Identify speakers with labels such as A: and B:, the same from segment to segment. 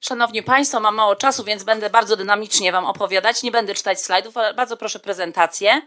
A: Szanowni Państwo, mam mało czasu, więc będę bardzo dynamicznie Wam opowiadać. Nie będę czytać slajdów, ale bardzo proszę prezentację.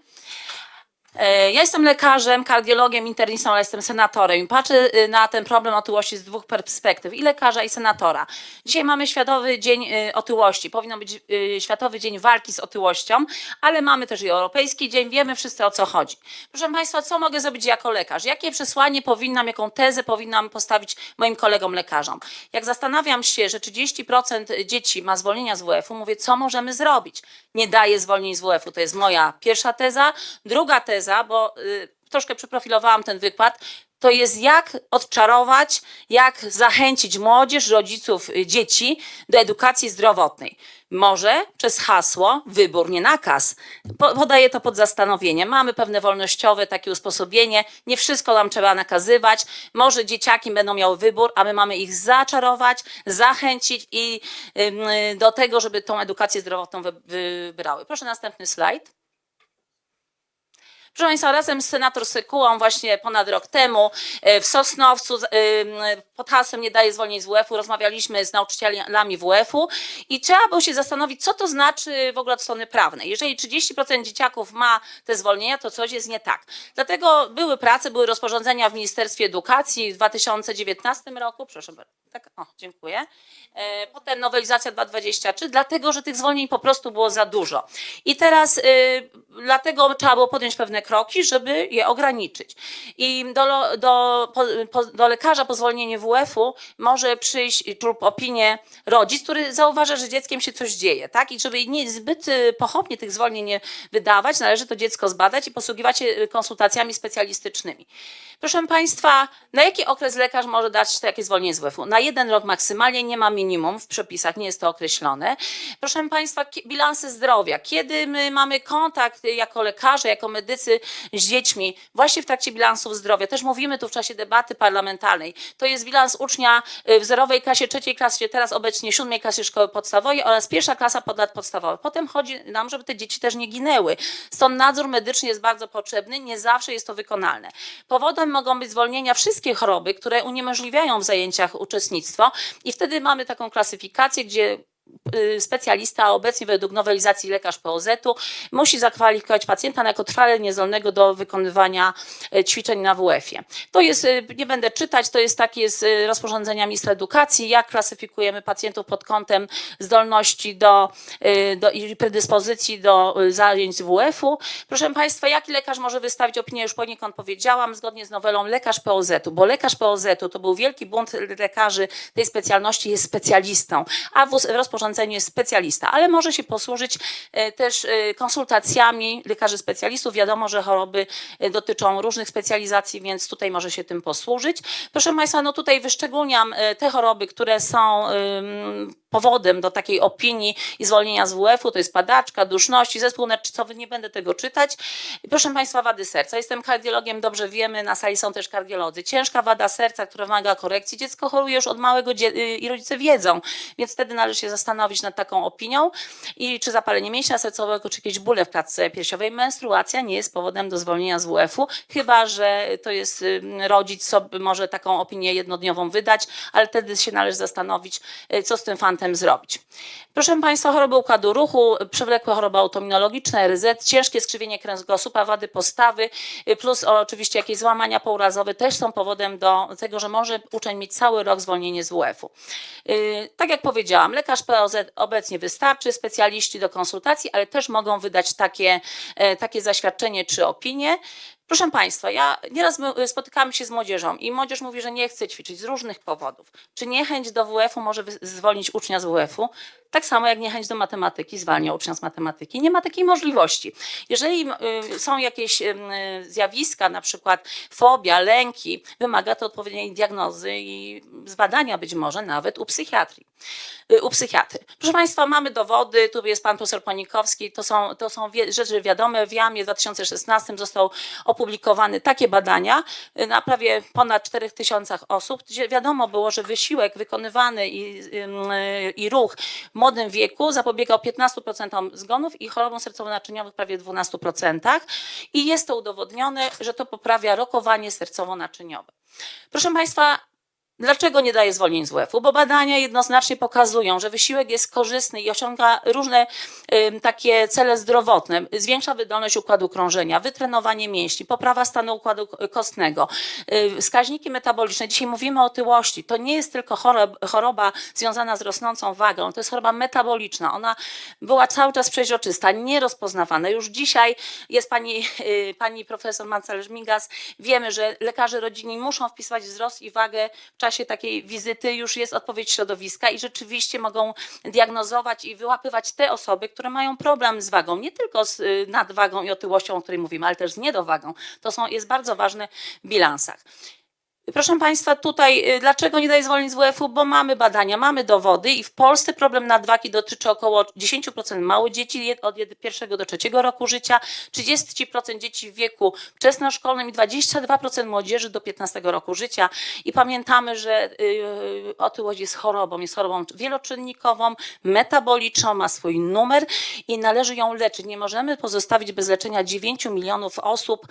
A: E, Ja jestem lekarzem, kardiologiem, internistą, ale jestem senatorem i patrzę y, na ten problem otyłości z dwóch perspektyw, i lekarza, i senatora. Dzisiaj mamy Światowy Dzień y, Otyłości. Powinno być y, Światowy Dzień Walki z Otyłością, ale mamy też i Europejski Dzień. Wiemy wszyscy o co chodzi. Proszę Państwa, co mogę zrobić jako lekarz? Jakie przesłanie powinnam, jaką tezę powinnam postawić moim kolegom lekarzom? Jak zastanawiam się, że 30% dzieci ma zwolnienia z WF-u, mówię, co możemy zrobić? Nie daję zwolnień z WF-u. To jest moja pierwsza teza. Druga teza, bo y, troszkę przeprofilowałam ten wykład, to jest jak odczarować, jak zachęcić młodzież, rodziców, y, dzieci do edukacji zdrowotnej. Może przez hasło wybór, nie nakaz. Po- Podaję to pod zastanowienie. Mamy pewne wolnościowe takie usposobienie. Nie wszystko nam trzeba nakazywać. Może dzieciaki będą miały wybór, a my mamy ich zaczarować, zachęcić i y, do tego, żeby tą edukację zdrowotną wy- wybrały. Proszę następny slajd. Proszę Państwa, razem z senator Sekułą właśnie ponad rok temu e, w Sosnowcu ym, pod hasłem Nie daje zwolnień z WF-u rozmawialiśmy z nauczycielami WF-u i trzeba było się zastanowić, co to znaczy w ogóle od strony prawnej. Jeżeli 30% dzieciaków ma te zwolnienia, to coś jest nie tak. Dlatego były prace, były rozporządzenia w Ministerstwie Edukacji w 2019 roku. Proszę bardzo. Tak, o, dziękuję. E, Potem nowelizacja 223, dlatego, że tych zwolnień po prostu było za dużo. I teraz dlatego trzeba było podjąć pewne kroki, żeby je ograniczyć. I do, do, po, do lekarza po zwolnieniu WF-u może przyjść lub opinię rodzic, który zauważa, że dzieckiem się coś dzieje, tak? I żeby nie zbyt y, pochopnie tych zwolnień nie wydawać, należy to dziecko zbadać i posługiwać się y, konsultacjami specjalistycznymi. Proszę Państwa, na jaki okres lekarz może dać takie zwolnienie z WF-u? Na jeden rok maksymalnie, nie ma minimum w przepisach, nie jest to określone. Proszę Państwa, bilanse zdrowia. Kiedy my mamy kontakt jako lekarze, jako medycy z dziećmi, właśnie w trakcie bilansów zdrowia, też mówimy tu w czasie debaty parlamentarnej, to jest bilans ucznia y, w zerowej klasie, trzeciej klasie, teraz obecnie siódmej klasie szkoły podstawowej oraz pierwsza klasa podlat podstawowych. Potem chodzi nam, żeby te dzieci też nie ginęły. Stąd nadzór medyczny jest bardzo potrzebny, nie zawsze jest to wykonalne. Powodem mogą być zwolnienia wszystkie choroby, które uniemożliwiają w zajęciach uczestnictwo i wtedy mamy taką klasyfikację, gdzie y, specjalista, a obecnie według nowelizacji lekarz POZ-u, musi zakwalifikować pacjenta jako trwale niezdolnego do wykonywania e, ćwiczeń na WF-ie. To jest, y, nie będę czytać, to jest takie z y, rozporządzenia ministra edukacji, jak klasyfikujemy pacjentów pod kątem zdolności do, y, do i predyspozycji do y, zajęć z WF-u. Proszę Państwa, jaki lekarz może wystawić opinię, już poniekąd powiedziałam, zgodnie z nowelą lekarz POZ-u, bo lekarz POZ-u to był wielki bunt lekarzy tej specjalności, jest specjalistą, a w w rozporządzeniu jest specjalista, ale może się posłużyć e, też e, konsultacjami lekarzy specjalistów. Wiadomo, że choroby e, dotyczą różnych specjalizacji, więc tutaj może się tym posłużyć. Proszę Państwa, no tutaj wyszczególniam te choroby, które są powodem do takiej opinii i zwolnienia z WF-u, to jest padaczka, duszność i zespół nerczycowy, nie będę tego czytać. Proszę Państwa, wady serca. Jestem kardiologiem, dobrze wiemy, na sali są też kardiolodzy. Ciężka wada serca, która wymaga korekcji, dziecko choruje już od małego y, i rodzice wiedzą, więc wtedy należy się zastanowić nad taką opinią i czy zapalenie mięśnia sercowego, czy jakieś bóle w klatce piersiowej. Menstruacja nie jest powodem do zwolnienia z WF-u, chyba że to jest rodzic, sobie może taką opinię jednodniową wydać, ale wtedy się należy zastanowić, y, co z tym fantem zrobić. Proszę Państwa, choroby układu ruchu, przewlekłe choroby autoimmunologiczne, RZ, ciężkie skrzywienie kręgosłupa, wady postawy, y, plus oczywiście jakieś złamania pourazowe też są powodem do tego, że może uczeń mieć cały rok zwolnienie z WF-u. Y, Tak jak powiedziałam, lekarz POZ obecnie wystarczy, specjaliści do konsultacji, ale też mogą wydać takie, e, takie zaświadczenie czy opinię. Proszę Państwa, ja nieraz my- spotykamy się z młodzieżą i młodzież mówi, że nie chce ćwiczyć z różnych powodów. Czy niechęć do WF-u może zwolnić ucznia z WF-u? Tak samo jak niechęć do matematyki zwalnia ucznia z matematyki. Nie ma takiej możliwości. Jeżeli y, są jakieś y, zjawiska, na przykład fobia, lęki, wymaga to odpowiedniej diagnozy i zbadania być może nawet u psychiatrii, y, u psychiatry. Proszę Państwa, mamy dowody, tu jest pan profesor Ponikowski, to są, to są rzeczy wiadome. W JAMie w 2016 został opublikowany takie badania y, na prawie ponad 4 tysiącach osób, gdzie wiadomo było, że wysiłek wykonywany i, y, i ruch w młodym wieku zapobiegał 15% zgonów i chorobom sercowo-naczyniowych prawie 12%. I jest to udowodnione, że to poprawia rokowanie sercowo-naczyniowe. Proszę Państwa, Dlaczego nie daje zwolnień z WF-u? Bo badania jednoznacznie pokazują, że wysiłek jest korzystny i osiąga różne takie cele zdrowotne. Zwiększa wydolność układu krążenia, wytrenowanie mięśni, poprawa stanu układu kostnego, wskaźniki metaboliczne. Dzisiaj mówimy o otyłości. To nie jest tylko choroba, choroba związana z rosnącą wagą, to jest choroba metaboliczna. Ona była cały czas przeźroczysta, nierozpoznawana. Już dzisiaj jest pani, y, pani profesor Mancelerz-Migas. Wiemy, że lekarze rodzinni muszą wpisywać wzrost i wagę w czasie takiej wizyty. Już jest odpowiedź środowiska i rzeczywiście mogą diagnozować i wyłapywać te osoby, które mają problem z wagą. Nie tylko z y, nadwagą i otyłością, o której mówimy, ale też z niedowagą. To są, jest bardzo ważne w bilansach. Proszę Państwa, tutaj y, dlaczego nie daje zwolnień z WF-u? Bo mamy badania, mamy dowody i w Polsce problem nadwagi dotyczy około 10% małych dzieci od pierwszego do trzeciego roku życia, 30% dzieci w wieku wczesnoszkolnym i 22% młodzieży do 15 roku życia. I pamiętamy, że y, otyłość jest chorobą, jest chorobą wieloczynnikową, metaboliczną, ma swój numer i należy ją leczyć. Nie możemy pozostawić bez leczenia 9 milionów osób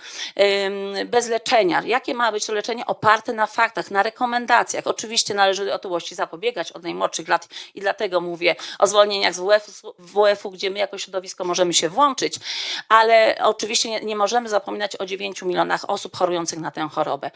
A: bez leczenia. Jakie ma być to leczenie? Oparte na faktach, na rekomendacjach. Oczywiście należy otyłości zapobiegać od najmłodszych lat i dlatego mówię o zwolnieniach z WF-u, WF-u gdzie my jako środowisko możemy się włączyć, ale oczywiście nie, nie możemy zapominać o 9 milionach osób chorujących na tę chorobę.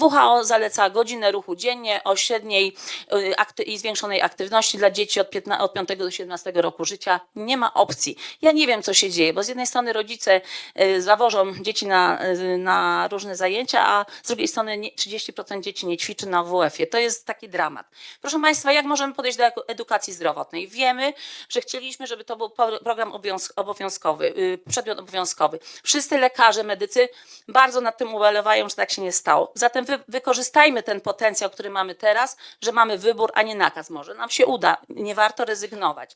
A: WHO zaleca godzinę ruchu dziennie o średniej y, akty- i zwiększonej aktywności dla dzieci od, 15, od 5 do 17 roku życia. Nie ma opcji. Ja nie wiem, co się dzieje, bo z jednej strony rodzice y, zawożą dzieci na, y, na różne zajęcia, a z drugiej strony nie, 30% dzieci nie ćwiczy na WF-ie. To jest taki dramat. Proszę Państwa, jak możemy podejść do edu- edukacji zdrowotnej? Wiemy, że chcieliśmy, żeby to był program obowiąz- obowiązkowy, y, przedmiot obowiązkowy. Wszyscy lekarze, medycy bardzo nad tym ubolewają, że tak się nie stało. Zatem wy, wykorzystajmy ten potencjał, który mamy teraz, że mamy wybór, a nie nakaz. Może nam się uda, nie warto rezygnować.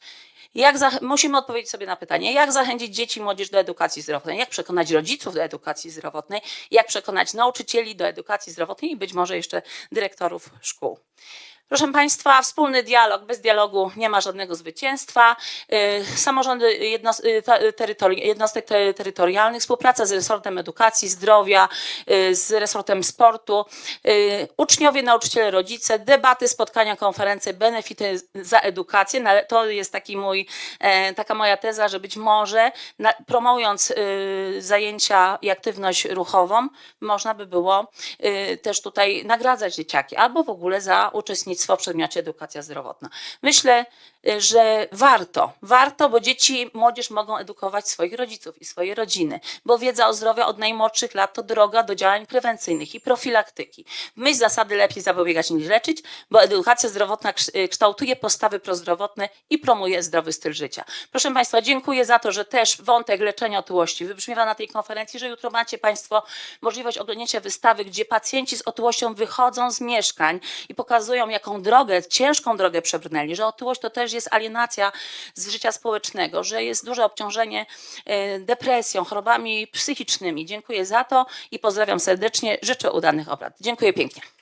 A: Jak zach- musimy odpowiedzieć sobie na pytanie, jak zachęcić dzieci i młodzież do edukacji zdrowotnej, jak przekonać rodziców do edukacji zdrowotnej, jak przekonać nauczycieli do edukacji zdrowotnej i być może jeszcze dyrektorów szkół. Proszę Państwa, wspólny dialog. Bez dialogu nie ma żadnego zwycięstwa. Y, Samorządy y, jednostek te- terytorialnych, współpraca z resortem edukacji, zdrowia, y, z resortem sportu, uczniowie, nauczyciele, rodzice, debaty, spotkania, konferencje, benefity za edukację. Na- To jest taki mój, e, taka moja teza, że być może promując zajęcia i aktywność ruchową, można by było też tutaj nagradzać dzieciaki albo w ogóle za uczestnictwo w przedmiocie edukacja zdrowotna. Myślę, y, że warto, warto, bo dzieci, młodzież mogą edukować swoich rodziców i swoje rodziny, bo wiedza o zdrowiu od najmłodszych lat to droga do działań prewencyjnych i profilaktyki. W myśl zasady lepiej zapobiegać niż leczyć, bo edukacja zdrowotna kształtuje kształtuje postawy prozdrowotne i promuje zdrowy styl życia. Proszę Państwa, dziękuję za to, że też wątek leczenia otyłości wybrzmiewa na tej konferencji, że jutro macie Państwo możliwość oglądnięcia wystawy, gdzie pacjenci z otyłością wychodzą z mieszkań i pokazują, jaką drogę, ciężką drogę przebrnęli, że otyłość to też jest alienacja z życia społecznego, że jest duże obciążenie e, depresją, chorobami psychicznymi. Dziękuję za to i pozdrawiam serdecznie. Życzę udanych obrad. Dziękuję pięknie.